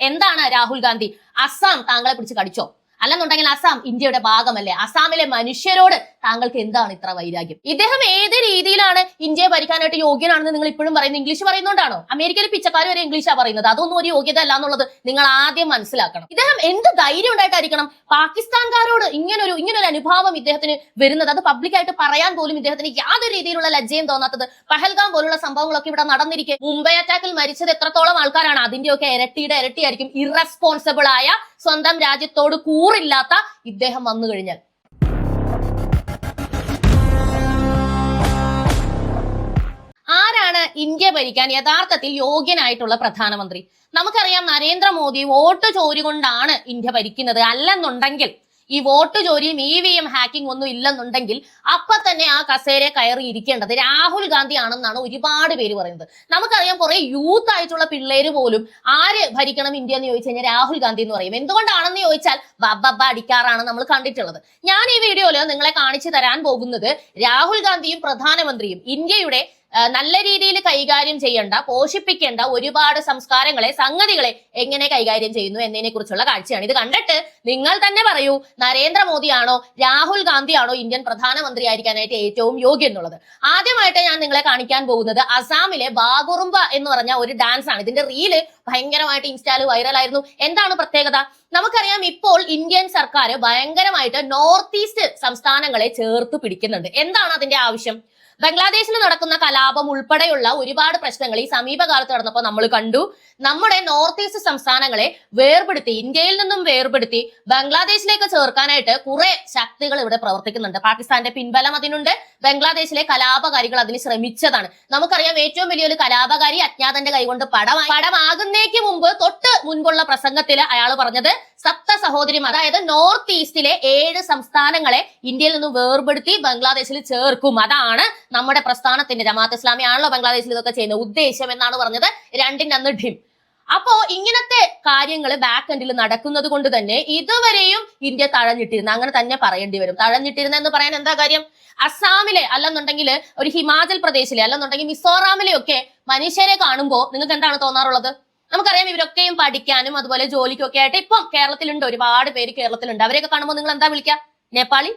എന്താണ് രാഹുൽ ഗാന്ധി? അസം താങ്കളെ പിടിച്ച് കടിച്ചോ? അല്ലെന്നുണ്ടെങ്കിൽ അസാം ഇന്ത്യയുടെ ഭാഗമല്ലേ? അസാമിലെ മനുഷ്യരോട് താങ്കൾക്ക് എന്താണ് ഇത്ര വൈരാഗ്യം? ഇദ്ദേഹം ഏത് രീതിയിലാണ് ഇന്ത്യയെ ഭരിക്കാനായിട്ട് യോഗ്യനാണെന്ന് നിങ്ങൾ ഇപ്പോഴും പറയുന്നത്? ഇംഗ്ലീഷ് പറയുന്നുണ്ടാണോ? അമേരിക്കയിലെ പിച്ചക്കാർ വരെ ഇംഗ്ലീഷാ പറയുന്നത്. അതൊന്നും ഒരു യോഗ്യത അല്ല എന്നുള്ളത് നിങ്ങൾ ആദ്യം മനസ്സിലാക്കണം. ഇദ്ദേഹം എന്ത് ധൈര്യം ഉണ്ടായിട്ടായിരിക്കണം പാകിസ്ഥാൻകാരോട് ഇങ്ങനൊരു ഇങ്ങനൊരു അനുഭാവം ഇദ്ദേഹത്തിന് വരുന്നത്? അത് പബ്ലിക്കായിട്ട് പറയാൻ പോലും ഇദ്ദേഹത്തിന് യാതൊരു രീതിയിലുള്ള ലജ്ജയും തോന്നാത്തത് പഹൽഗാം പോലുള്ള സംഭവങ്ങളൊക്കെ ഇവിടെ നടന്നിരിക്കെ. മുംബൈ അറ്റാക്കിൽ മരിച്ചത് എത്രത്തോളം ആൾക്കാരാണ്? അതിന്റെയൊക്കെ ഇരട്ടിയുടെ ഇരട്ടിയായിരിക്കും. ഇറസ്പോൺസിബിൾ ആയ സ്വന്തം രാജ്യത്തോട് കൂറില്ലാത്ത ഇദ്ദേഹം വന്നു കഴിഞ്ഞാൽ. ആരാണ് ഇന്ത്യ ഭരിക്കാൻ യഥാർത്ഥത്തിൽ യോഗ്യനായിട്ടുള്ള പ്രധാനമന്ത്രി? നമുക്കറിയാം നരേന്ദ്രമോദി വോട്ട് ചോരി കൊണ്ടാണ് ഇന്ത്യ ഭരിക്കുന്നത് അല്ലെന്നുണ്ടെങ്കിൽ ഈ വോട്ട് ചോരിയും ഇ വി എം ഹാക്കിംഗ് ഒന്നും ഇല്ലെന്നുണ്ടെങ്കിൽ അപ്പൊ തന്നെ ആ കസേര കയറി ഇരിക്കേണ്ടത് രാഹുൽ ഗാന്ധി ആണെന്നാണ് ഒരുപാട് പേര് പറയുന്നത്. നമുക്കറിയാം കുറെ യൂത്ത് ആയിട്ടുള്ള പിള്ളേര് പോലും ആര് ഭരിക്കണം ഇന്ത്യ എന്ന് ചോദിച്ചു കഴിഞ്ഞാൽ രാഹുൽ ഗാന്ധി എന്ന് പറയും. എന്തുകൊണ്ടാണെന്ന് ചോദിച്ചാൽ ബബ്ബ അടിക്കാറാണ് നമ്മൾ കണ്ടിട്ടുള്ളത്. ഞാൻ ഈ വീഡിയോയിൽ നിങ്ങളെ കാണിച്ചു തരാൻ പോകുന്നത് രാഹുൽ ഗാന്ധിയും പ്രധാനമന്ത്രിയും ഇന്ത്യയുടെ നല്ല രീതിയിൽ കൈകാര്യം ചെയ്യേണ്ട പോഷിപ്പിക്കേണ്ട ഒരുപാട് സംസ്കാരങ്ങളെ സംഗതികളെ എങ്ങനെ കൈകാര്യം ചെയ്യുന്നു എന്നതിനെ കുറിച്ചുള്ള കാഴ്ചയാണ്. ഇത് കണ്ടിട്ട് നിങ്ങൾ തന്നെ പറയൂ നരേന്ദ്രമോദിയാണോ രാഹുൽ ഗാന്ധിയാണോ ഇന്ത്യൻ പ്രധാനമന്ത്രി ആയിരിക്കാനായിട്ട് ഏറ്റവും യോഗ്യം എന്നുള്ളത്. ആദ്യമായിട്ട് ഞാൻ നിങ്ങളെ കാണിക്കാൻ പോകുന്നത് അസാമിലെ ബാഗുറുംബ എന്ന് പറഞ്ഞ ഒരു ഡാൻസ് ആണ്. ഇതിന്റെ റീൽ ഭയങ്കരമായിട്ട് ഇൻസ്റ്റാൽ വൈറലായിരുന്നു. എന്താണ് പ്രത്യേകത? നമുക്കറിയാം ഇപ്പോൾ ഇന്ത്യൻ സർക്കാർ ഭയങ്കരമായിട്ട് നോർത്ത് ഈസ്റ്റ് സംസ്ഥാനങ്ങളെ ചേർത്ത് പിടിക്കുന്നുണ്ട്. എന്താണ് അതിന്റെ ആവശ്യം? ബംഗ്ലാദേശിൽ നടക്കുന്ന കലാപം ഉൾപ്പെടെയുള്ള ഒരുപാട് പ്രശ്നങ്ങൾ ഈ സമീപകാലത്ത് നടന്നപ്പോൾ നമ്മൾ കണ്ടു. നമ്മുടെ നോർത്ത് ഈസ്റ്റ് സംസ്ഥാനങ്ങളെ വേർപെടുത്തി ഇന്ത്യയിൽ നിന്നും വേർപെടുത്തി ബംഗ്ലാദേശിലേക്ക് ചേർക്കാനായിട്ട് കുറെ ശക്തികൾ ഇവിടെ പ്രവർത്തിക്കുന്നുണ്ട്. പാകിസ്ഥാന്റെ പിൻബലം അതിനുണ്ട്. ബംഗ്ലാദേശിലെ കലാപകാരികൾ അതിന് ശ്രമിച്ചതാണ്. നമുക്കറിയാം ഏറ്റവും വലിയൊരു കലാപകാരി അജ്ഞാതന്റെ കൈകൊണ്ട് പടം പടമാകുന്നേക്ക് മുമ്പ് തൊട്ട് മുൻപുള്ള പ്രസംഗത്തിൽ അയാൾ പറഞ്ഞത് സപ്ത സഹോദരി അതായത് നോർത്ത് ഈസ്റ്റിലെ ഏഴ് സംസ്ഥാനങ്ങളെ ഇന്ത്യയിൽ നിന്നും വേർപെടുത്തി ബംഗ്ലാദേശിൽ ചേർക്കും. അതാണ് നമ്മുടെ പ്രസ്ഥാനത്തിന്റെ ജമാഅത്ത് ഇസ്ലാമി ആണല്ലോ ബംഗ്ലാദേശിൽ ഇതൊക്കെ ചെയ്യുന്ന ഉദ്ദേശം എന്നാണ് പറഞ്ഞത് രണ്ടിന്റെ അന്ന് ഡിം. അപ്പോ ഇങ്ങനത്തെ കാര്യങ്ങൾ ബാക്ക് എൻഡിൽ നടക്കുന്നത് കൊണ്ട് തന്നെ ഇതുവരെയും ഇന്ത്യ തഴഞ്ഞിട്ടിരുന്ന അങ്ങനെ തന്നെ പറയേണ്ടി വരും. തഴഞ്ഞിട്ടിരുന്ന എന്ന് പറയാൻ എന്താ കാര്യം? അസ്സാമിലെ അല്ലെന്നുണ്ടെങ്കിൽ ഒരു ഹിമാചൽ പ്രദേശിലെ അല്ലെന്നുണ്ടെങ്കിൽ മിസോറാമിലെ ഒക്കെ മനുഷ്യരെ കാണുമ്പോൾ നിങ്ങൾക്ക് എന്താണ് തോന്നാറുള്ളത്? നമുക്കറിയാം ഇവരൊക്കെയും പഠിക്കാനും അതുപോലെ ജോലിക്കും ഒക്കെ ആയിട്ട് ഇപ്പം കേരളത്തിലുണ്ട് ഒരുപാട് പേര് കേരളത്തിലുണ്ട്. അവരെയൊക്കെ കാണുമ്പോൾ നിങ്ങൾ എന്താ വിളിക്കുക നേപ്പാളി?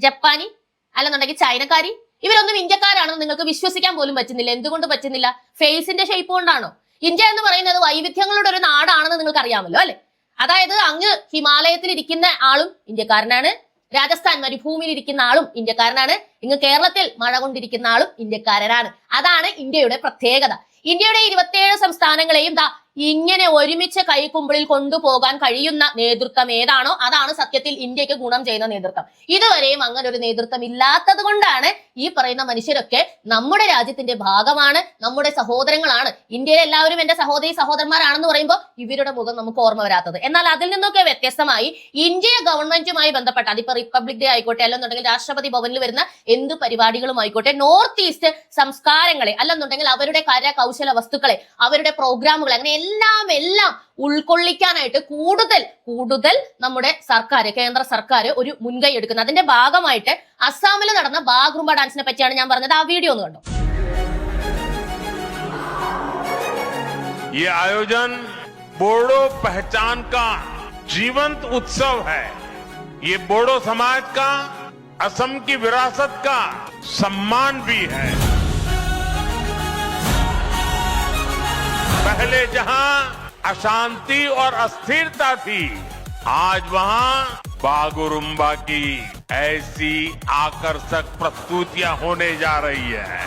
ജപ്പാനി? അല്ലെന്നുണ്ടെങ്കിൽ ചൈനക്കാരി? ഇവരൊന്നും ഇന്ത്യക്കാരാണെന്ന് നിങ്ങൾക്ക് വിശ്വസിക്കാൻ പോലും പറ്റുന്നില്ല. എന്തുകൊണ്ട് പറ്റുന്നില്ല? ഫേസിന്റെ ഷേപ്പ് കൊണ്ടാണോ? ഇന്ത്യ എന്ന് പറയുന്നത് വൈവിധ്യങ്ങളുടെ ഒരു നാടാണെന്ന് നിങ്ങൾക്ക് അറിയാമല്ലോ അല്ലെ? അതായത് അങ്ങ് ഹിമാലയത്തിൽ ഇരിക്കുന്ന ആളും ഇന്ത്യക്കാരനാണ്. രാജസ്ഥാൻ മരുഭൂമിയിൽ ഇരിക്കുന്ന ആളും ഇന്ത്യക്കാരനാണ്. ഇങ്ങ് കേരളത്തിൽ മഴ കൊണ്ടിരിക്കുന്ന ആളും ഇന്ത്യക്കാരനാണ്. അതാണ് ഇന്ത്യയുടെ പ്രത്യേകത. ഇന്ത്യയുടെ ഇരുപത്തിയേഴ് സംസ്ഥാനങ്ങളെയും ദാ ഇങ്ങനെ ഒരുമിച്ച് കൈക്കുമ്പിളിൽ കൊണ്ടുപോകാൻ കഴിയുന്ന നേതൃത്വം ഏതാണോ അതാണ് സത്യത്തിൽ ഇന്ത്യയ്ക്ക് ഗുണം ചെയ്യുന്ന നേതൃത്വം. ഇതുവരെയും അങ്ങനെ ഒരു നേതൃത്വം ഇല്ലാത്തത് കൊണ്ടാണ് ഈ പറയുന്ന മനുഷ്യരൊക്കെ നമ്മുടെ രാജ്യത്തിന്റെ ഭാഗമാണ് നമ്മുടെ സഹോദരങ്ങളാണ്. ഇന്ത്യയിലെ എല്ലാവരും എന്റെ സഹോദരി സഹോദരന്മാരാണെന്ന് പറയുമ്പോൾ ഇവരുടെ മുഖം നമുക്ക് ഓർമ്മ വരാത്തത്. എന്നാൽ അതിൽ നിന്നൊക്കെ വ്യത്യസ്തമായി ഇന്ത്യ ഗവൺമെന്റുമായി ബന്ധപ്പെട്ട അതിപ്പോ റിപ്പബ്ലിക് ഡേ ആയിക്കോട്ടെ അല്ലെന്നുണ്ടെങ്കിൽ രാഷ്ട്രപതി ഭവനിൽ വരുന്ന എന്ത് പരിപാടികളും ആയിക്കോട്ടെ നോർത്ത് ഈസ്റ്റ് സംസ്കാരങ്ങളെ അല്ലെന്നുണ്ടെങ്കിൽ അവരുടെ കരകൗശല വസ്തുക്കളെ അവരുടെ പ്രോഗ്രാമുകളെ അങ്ങനെ എല്ലാം എല്ലാം ഉൾക്കൊള്ളിക്കാനായിട്ട് കൂടുതൽ കൂടുതൽ നമ്മുടെ സർക്കാർ കേന്ദ്ര സർക്കാർ ഒരു മുൻകൈ എടുക്കുന്നത് അതിന്റെ ഭാഗമായിട്ട് അസ്സാമിൽ നടന്ന ബാഗ്രുംബ ഡാൻസിനെ പറ്റിയാണ് ഞാൻ പറഞ്ഞത് ആ വീഡിയോ ഒന്ന് കണ്ടോ ये आयोजन बोडो पहचान का जीवंत उत्सव है ये बोडो समाज का असम की विरासत का सम्मान भी है पहले जहां अशांति और अस्थिरता थी आज वहां बागुरुम्बा की ऐसी आकर्षक प्रस्तुतियां होने जा रही है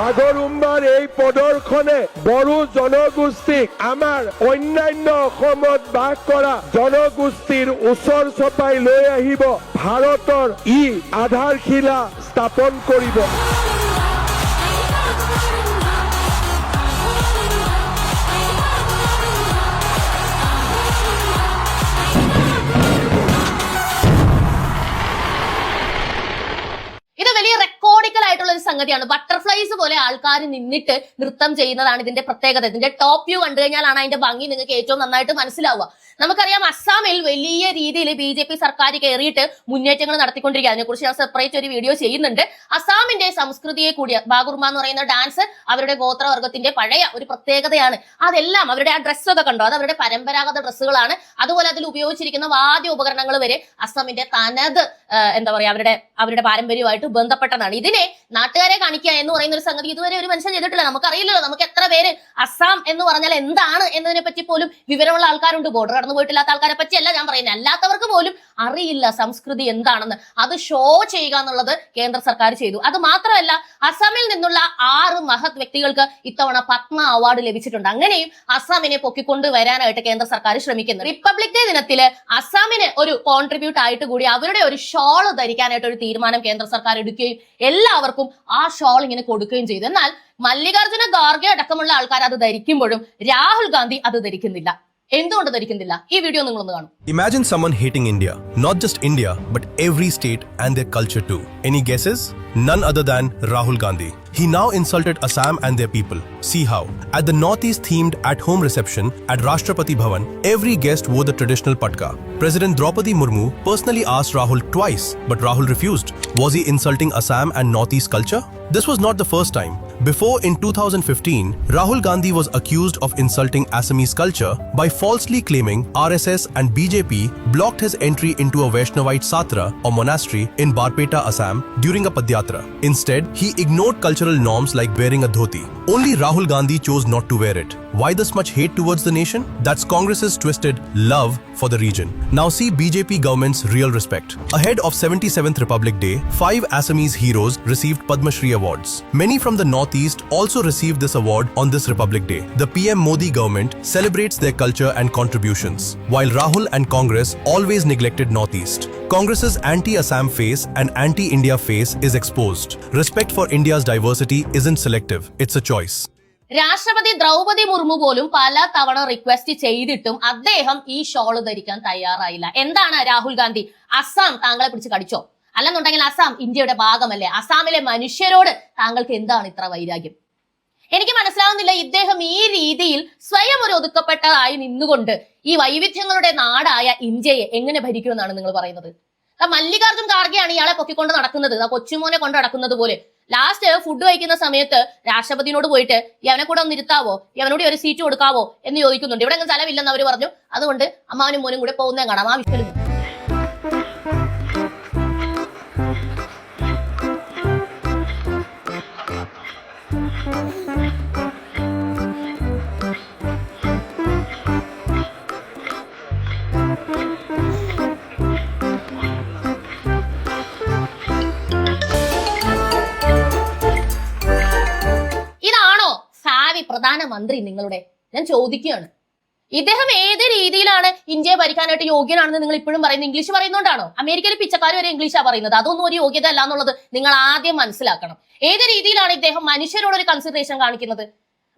বাগৰুম্বাৰ এই প্ৰদৰ্শনে বড়ো জনগোষ্ঠীক আমাৰ অন্যান্য অসমত বাস কৰা জনগোষ্ঠীৰ ওচৰ চপাই লৈ আহিব ভাৰতৰ ই আধাৰশিলা স্থাপন কৰিব ഇത് വലിയ റെക്കോർഡിക്കൽ ആയിട്ടുള്ള ഒരു സംഗതിയാണ് ബട്ടർഫ്ലൈസ് പോലെ ആൾക്കാർ നിന്നിട്ട് നൃത്തം ചെയ്യുന്നതാണ് ഇതിന്റെ പ്രത്യേകത ഇതിന്റെ ടോപ്പ് വ്യൂ കണ്ടു കഴിഞ്ഞാലാണ് അതിന്റെ ഭംഗി നിങ്ങൾക്ക് ഏറ്റവും നന്നായിട്ട് മനസ്സിലാവുക നമുക്കറിയാം അസ്സാമിൽ വലിയ രീതിയിൽ ബി ജെ പി സർക്കാർ കയറിയിട്ട് മുന്നേറ്റങ്ങൾ നടത്തിക്കൊണ്ടിരിക്കുക അതിനെക്കുറിച്ച് ഞാൻ സെപ്പറേറ്റ് ഒരു വീഡിയോ ചെയ്യുന്നുണ്ട്. അസ്സാമിന്റെ സംസ്കൃതിയെ കൂടിയ ബാഗുർമ എന്ന് പറയുന്ന ഡാൻസ് അവരുടെ ഗോത്രവർഗത്തിന്റെ പഴയ ഒരു പ്രത്യേകതയാണ്. അതെല്ലാം അവരുടെ ആ ഡ്രസ്സൊക്കെ കണ്ടോ? അത് അവരുടെ പരമ്പരാഗത ഡ്രസ്സുകളാണ്. അതുപോലെ അതിൽ ഉപയോഗിച്ചിരിക്കുന്ന വാദ്യ ഉപകരണങ്ങൾ വരെ അസ്സാമിന്റെ തനത് എന്താ പറയാ അവരുടെ അവരുടെ പാരമ്പര്യമായിട്ട് ബന്ധപ്പെട്ടതാണ്. ഇതിനെ നാട്ടുകാരെ കാണിക്കുക എന്ന് പറയുന്ന ഒരു സംഗതി ഇതുവരെ ഒരു മനുഷ്യൻ ചെയ്തിട്ടില്ല. നമുക്കറിയില്ലല്ലോ നമുക്ക് എത്ര പേര് അസ്സാം എന്ന് പറഞ്ഞാൽ എന്താണ് എന്നതിനെ പറ്റി പോലും വിവരമുള്ള ആൾക്കാരുണ്ട്. ബോർഡർ കടന്നു പോയിട്ടില്ലാത്ത ആൾക്കാരെ പറ്റിയല്ല ഞാൻ പറയുന്നത് അല്ലാത്തവർക്ക് പോലും അറിയില്ല സംസ്കൃതി എന്താണെന്ന്. അത് ഷോ ചെയ്യുക എന്നുള്ളത് കേന്ദ്ര സർക്കാർ ചെയ്തു. അത് മാത്രമല്ല അസമിൽ നിന്നുള്ള ആറ് മഹത് വ്യക്തികൾക്ക് ഇത്തവണ പത്മ അവാർഡ് ലഭിച്ചിട്ടുണ്ട്. അങ്ങനെയും അസമിനെ പൊക്കിക്കൊണ്ട് വരാനായിട്ട് കേന്ദ്ര സർക്കാർ ശ്രമിക്കുന്നു. റിപ്പബ്ലിക് ഡേ ദിനത്തിൽ അസമിന് ഒരു കോൺട്രിബ്യൂട്ട് ആയിട്ട് കൂടി അവരുടെ ഒരു ഷോൾ ധരിക്കാനായിട്ട് ഒരു തീരുമാനം കേന്ദ്ര സർക്കാർ എടുക്കുകയും എല്ലാവർക്കും ആ ഷോൾ ഇങ്ങനെ കൊടുക്കുകയും ചെയ്തു. എന്നാൽ മല്ലികാർജുന ഖാർഗെ അടക്കമുള്ള ആൾക്കാർ അത് ധരിക്കുമ്പോഴും രാഹുൽ ഗാന്ധി അത് ധരിക്കുന്നില്ല. എന്തുകൊണ്ട് ധരിക്കുന്നില്ല ഈ വീഡിയോ നിങ്ങളൊന്ന് കാണും imagine someone hating India, not just India, but every state and their culture too. Any guesses? None other than Rahul Gandhi. He now insulted Assam and their people. See how. At the Northeast themed at home reception at Rashtrapati Bhavan, every guest wore the traditional patka. President Draupadi Murmu personally asked Rahul twice, but Rahul refused. Was he insulting Assam and Northeast culture? This was not the first time. Before, in 2015, Rahul Gandhi was accused of insulting Assamese culture by falsely claiming RSS and BJP blocked his entry into a Vaishnavite satra or monastery in Barpeta, Assam during a Padyatra. Instead, he ignored cultural norms like wearing a dhoti. Only Rahul Gandhi chose not to wear it. Why this much hate towards the nation? That's Congress's twisted love for the region. Now see BJP government's real respect. Ahead of 77th Republic Day, five Assamese heroes received Padma Shri awards. Many from the Northeast also received this award on this Republic Day. The PM Modi government celebrates their culture and contributions, while Rahul and Congress always neglected Northeast. Congress's anti-Assam face and anti-India face is exposed. Respect for India's diversity isn't selective, it's a choice. രാഷ്ട്രപതി ദ്രൗപതി മുർമു പോലും പല തവണ request ചെയ്തിട്ടും അദ്ദേഹം ഈ shawl ധരിക്കാൻ തയ്യാറായില്ല. എന്താണ് രാഹുൽ ഗാന്ധി? അസ്സാം താങ്കളെ പിടിച്ച് കടിച്ചോ? അല്ലെന്നുണ്ടെങ്കിൽ അസാം ഇന്ത്യയുടെ ഭാഗമല്ലേ? അസാമിലെ മനുഷ്യരോട് താങ്കൾക്ക് എന്താണ് ഇത്ര വൈരാഗ്യം? എനിക്ക് മനസ്സിലാവുന്നില്ല ഇദ്ദേഹം ഈ രീതിയിൽ സ്വയം ഒരു ഒതുക്കപ്പെട്ടതായി നിന്നുകൊണ്ട് ഈ വൈവിധ്യങ്ങളുടെ നാടായ ഇന്ത്യയെ എങ്ങനെ ഭരിക്കുമെന്നാണ് നിങ്ങൾ പറയുന്നത്? മല്ലികാർജുൻ ഖാർഗെയാണ് ഇയാളെ പൊക്കിക്കൊണ്ട് നടക്കുന്നത്. കൊച്ചുമോനെ കൊണ്ട് നടക്കുന്നത് പോലെ. ലാസ്റ്റ് ഫുഡ് കഴിക്കുന്ന സമയത്ത് രാഷ്ട്രപതിനോട് പോയിട്ട് യവനെ കൂടെ ഒന്ന് ഇരുത്താവോ? യവനോട് ഒരു സീറ്റ് കൊടുക്കാവോ? എന്ന് ചോദിക്കുന്നുണ്ട്. ഇവിടെ സ്ഥലമില്ലെന്ന് അവർ പറഞ്ഞു. അതുകൊണ്ട് അമ്മാവനും മോനും കൂടെ പോകുന്നേ കാണാം. ആ വിഷയം പ്രധാനമന്ത്രി നിങ്ങളുടെ. ഞാൻ ചോദിക്കുകയാണ്. ഇദ്ദേഹം ഏത് രീതിയിലാണ് ഇന്ത്യയെ ഭരിക്കാനായിട്ട് യോഗ്യനാണെന്ന് നിങ്ങൾ ഇപ്പോഴും പറയുന്നത്? ഇംഗ്ലീഷ് പറയുന്നതുകൊണ്ടാണോ അമേരിക്കയിലെ പിച്ചക്കാർ വരെ ഇംഗ്ലീഷാണ് പറയുന്നത്. അതൊന്നും ഒരു യോഗ്യത അല്ല എന്നുള്ളത് നിങ്ങൾ ആദ്യം മനസ്സിലാക്കണം. ഏത് രീതിയിലാണ് ഇദ്ദേഹം മനുഷ്യരോട് ഒരു കൺസിഡറേഷൻ കാണിക്കുന്നത്?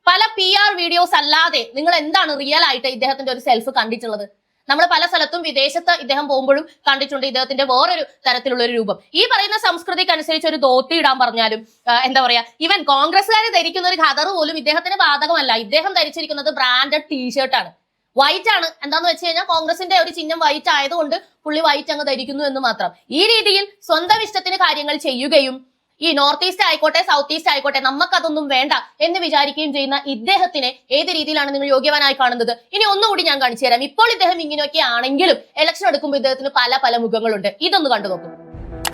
പല പി ആർ വീഡിയോസ് അല്ലാതെ നിങ്ങൾ എന്താണ് റിയൽ ആയിട്ട് ഇദ്ദേഹത്തിന്റെ ഒരു സെൽഫ് കണ്ടിട്ടുള്ളത്? നമ്മൾ പല സ്ഥലത്തും വിദേശത്ത് ഇദ്ദേഹം പോകുമ്പോഴും കണ്ടിട്ടുണ്ട് ഇദ്ദേഹത്തിന്റെ വേറൊരു തരത്തിലുള്ള ഒരു രൂപം. ഈ പറയുന്ന സംസ്കൃതിക്ക് അനുസരിച്ച് ഒരു ധോത്തി ഇടാൻ പറഞ്ഞാലും എന്താ പറയാ ഇവൻ കോൺഗ്രസ്സുകാർ ധരിക്കുന്ന ഒരു ഖദർ പോലും ഇദ്ദേഹത്തിന് ബാധകമല്ല. ഇദ്ദേഹം ധരിച്ചിരിക്കുന്നത് ബ്രാൻഡഡ് ടീഷർട്ടാണ് വൈറ്റ് ആണ്. എന്താന്ന് വെച്ച് കഴിഞ്ഞാൽ കോൺഗ്രസിന്റെ ഒരു ചിഹ്നം വൈറ്റ് ആയതുകൊണ്ട് പുള്ളി വൈറ്റ് അങ്ങ് ധരിക്കുന്നു എന്ന് മാത്രം. ഈ രീതിയിൽ സ്വന്തം ഇഷ്ടത്തിന് കാര്യങ്ങൾ ചെയ്യുകയും ഈ നോർത്ത് ഈസ്റ്റ് ആയിക്കോട്ടെ സൗത്ത് ഈസ്റ്റ് ആയിക്കോട്ടെ നമുക്കതൊന്നും വേണ്ട എന്ന് വിചാരിക്കുകയും ചെയ്യുന്ന ഇദ്ദേഹത്തിനെ ഏത് രീതിയിലാണ് നിങ്ങൾ യോഗ്യവാനായി കാണുന്നത് ഇനി ഒന്നുകൂടി ഞാൻ കാണിച്ചു തരാം ഇപ്പോൾ ഇദ്ദേഹം ഇങ്ങനെയൊക്കെ ആണെങ്കിലും ഇലക്ഷൻ എടുക്കുമ്പോൾ ഇദ്ദേഹത്തിന് പല പല മുഖങ്ങളുണ്ട് ഇതൊന്ന് കണ്ടു നോക്കും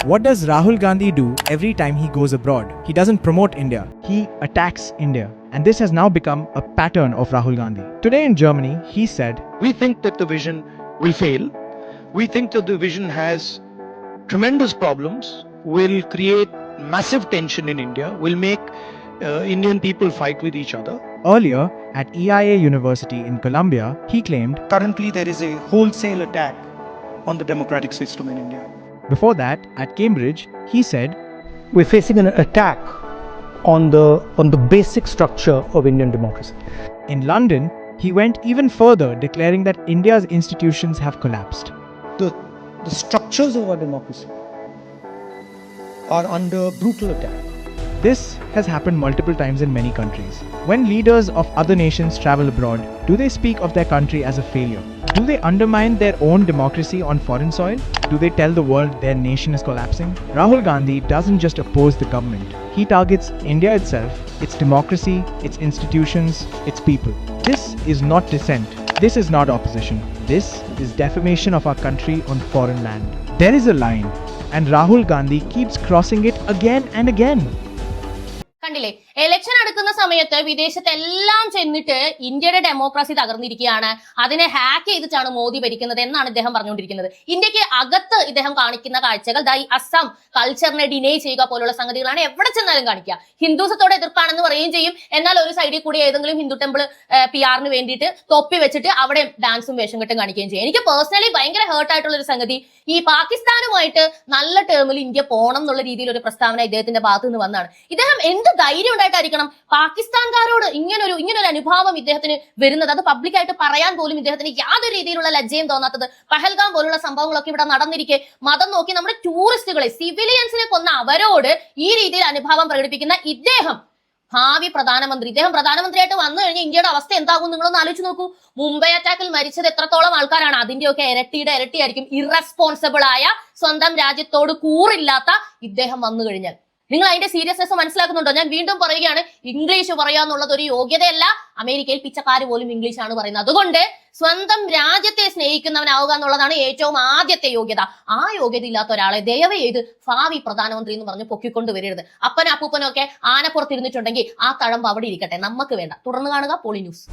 What does Rahul Gandhi do every time he goes abroad? He doesn't promote India, he attacks India. And this has now become a pattern of Rahul Gandhi. Today in Germany, he said, We think that the vision will fail. We think that the vision has tremendous problems, will create massive tension in India, will make uh, Indian people fight with each other. earlier at EIA University in Colombia, he claimed, currently there is a wholesale attack on the democratic system in India. before that, at Cambridge, he said, We're facing an attack on the on the basic structure of Indian democracy. in London, he went even further, declaring that India's institutions have collapsed. The the structures of our democracy are under brutal attack. This has happened multiple times in many countries. When leaders of other nations travel abroad, do they speak of their country as a failure? Do they undermine their own democracy on foreign soil? Do they tell the world their nation is collapsing? Rahul Gandhi doesn't just oppose the government, he targets India itself, its democracy, its institutions, its people. This is not dissent. This is not opposition. This is defamation of our country on foreign land. There is a line, and Rahul Gandhi keeps crossing it again and again. കണ്ടില്ലേ election അടുക്കുന്ന സമയത്ത് വിദേശത്തെല്ലാം ചെന്നിട്ട് ഇന്ത്യയുടെ democracy തകർന്നിരിക്കുകയാണ്. അതിനെ hack ചെയ്തിട്ടാണ് മോദി ഭരിക്കുന്നത് എന്നാണ് ഇദ്ദേഹം പറഞ്ഞുകൊണ്ടിരിക്കുന്നത്. ഇന്ത്യയ്ക്ക് അകത്ത് ഇദ്ദേഹം കാണിക്കുന്ന കാഴ്ചകൾ ദൈ അസം കൾച്ചറിനെ ഡിനേ ചെയ്യുക പോലുള്ള സംഗതികളാണ് എവിടെ ചെന്നാലും കാണിക്കുക. ഹിന്ദുസത്തോടെ എതിർപ്പാണെന്ന് പറയുകയും ചെയ്യും. എന്നാൽ ഒരു സൈഡിൽ കൂടി ഏതെങ്കിലും ഹിന്ദു ടെമ്പിൾ പി ആറിന് വേണ്ടിയിട്ട് തൊപ്പി വെച്ചിട്ട് അവിടെ ഡാൻസും വേഷം കെട്ടും കാണിക്കുകയും ചെയ്യും. എനിക്ക് പേഴ്സണലി ഭയങ്കര ഹേർട്ട് ആയിട്ടുള്ള ഒരു സംഗതി ഈ പാകിസ്ഥാനുമായിട്ട് നല്ല ടേമിൽ ഇന്ത്യ പോകണം എന്നുള്ള രീതിയിൽ ഒരു പ്രസ്താവന ഇദ്ദേഹത്തിന്റെ ഭാഗത്ത് നിന്ന് വന്നാണ് ഇദ്ദേഹം എന്ത് ധൈര്യം ഉണ്ടായിട്ടായിരിക്കണം പാകിസ്ഥാൻകാരോട് ഇങ്ങനൊരു ഇങ്ങനൊരു അനുഭാവം ഇദ്ദേഹത്തിന് വരുന്നത്. അത് പബ്ലിക്കായിട്ട് പറയാൻ പോലും ഇദ്ദേഹത്തിന് യാതൊരു രീതിയിലുള്ള ലജ്ജയും തോന്നാത്തത്. പഹൽഗാം പോലുള്ള സംഭവങ്ങളൊക്കെ ഇവിടെ നടന്നിരിക്കെ. മതം നോക്കി നമ്മുടെ ടൂറിസ്റ്റുകളെ സിവിലിയൻസിനെ കൊന്ന അവരോട് ഈ രീതിയിൽ അനുഭാവം പ്രകടിപ്പിക്കുന്ന ഇദ്ദേഹം. ഭാവി പ്രധാനമന്ത്രി. ഇദ്ദേഹം പ്രധാനമന്ത്രിയായിട്ട് വന്നു കഴിഞ്ഞാൽ ഇന്ത്യയുടെ അവസ്ഥ എന്താകും നിങ്ങളൊന്ന് ആലോചിച്ച് നോക്കൂ. മുംബൈ അറ്റാക്കിൽ മരിച്ചത് എത്രത്തോളം ആൾക്കാരാണ്? അതിന്റെയൊക്കെ ഇരട്ടിയുടെ ഇരട്ടിയായിരിക്കും. ഇറസ്പോൺസിബിൾ ആയ സ്വന്തം രാജ്യത്തോട് കൂറില്ലാത്ത ഇദ്ദേഹം വന്നു കഴിഞ്ഞാൽ. നിങ്ങൾ അതിന്റെ സീരിയസ്നെസ് മനസ്സിലാക്കുന്നുണ്ടോ? ഞാൻ വീണ്ടും പറയുകയാണ് ഇംഗ്ലീഷ് പറയാന്നുള്ളത് ഒരു യോഗ്യതയല്ല. അമേരിക്കയിൽ പിച്ചക്കാർ പോലും ഇംഗ്ലീഷ് ആണ് പറയുന്നത്. അതുകൊണ്ട് സ്വന്തം രാജ്യത്തെ സ്നേഹിക്കുന്നവനാവുക എന്നുള്ളതാണ് ഏറ്റവും ആദ്യത്തെ യോഗ്യത. ആ യോഗ്യത ഇല്ലാത്ത ഒരാളെ ദയവ് ചെയ്ത് ഭാവി പ്രധാനമന്ത്രി എന്ന് പറഞ്ഞ് പൊക്കിക്കൊണ്ട് വരരുത് അപ്പനും അപ്പൂപ്പനും ഒക്കെ ആനപ്പുറത്തിരുന്നിട്ടുണ്ടെങ്കിൽ ആ തഴമ്പ് അവിടെ ഇരിക്കട്ടെ. നമുക്ക് വേണ്ട. തുടർന്ന് കാണുക പോളി ന്യൂസ്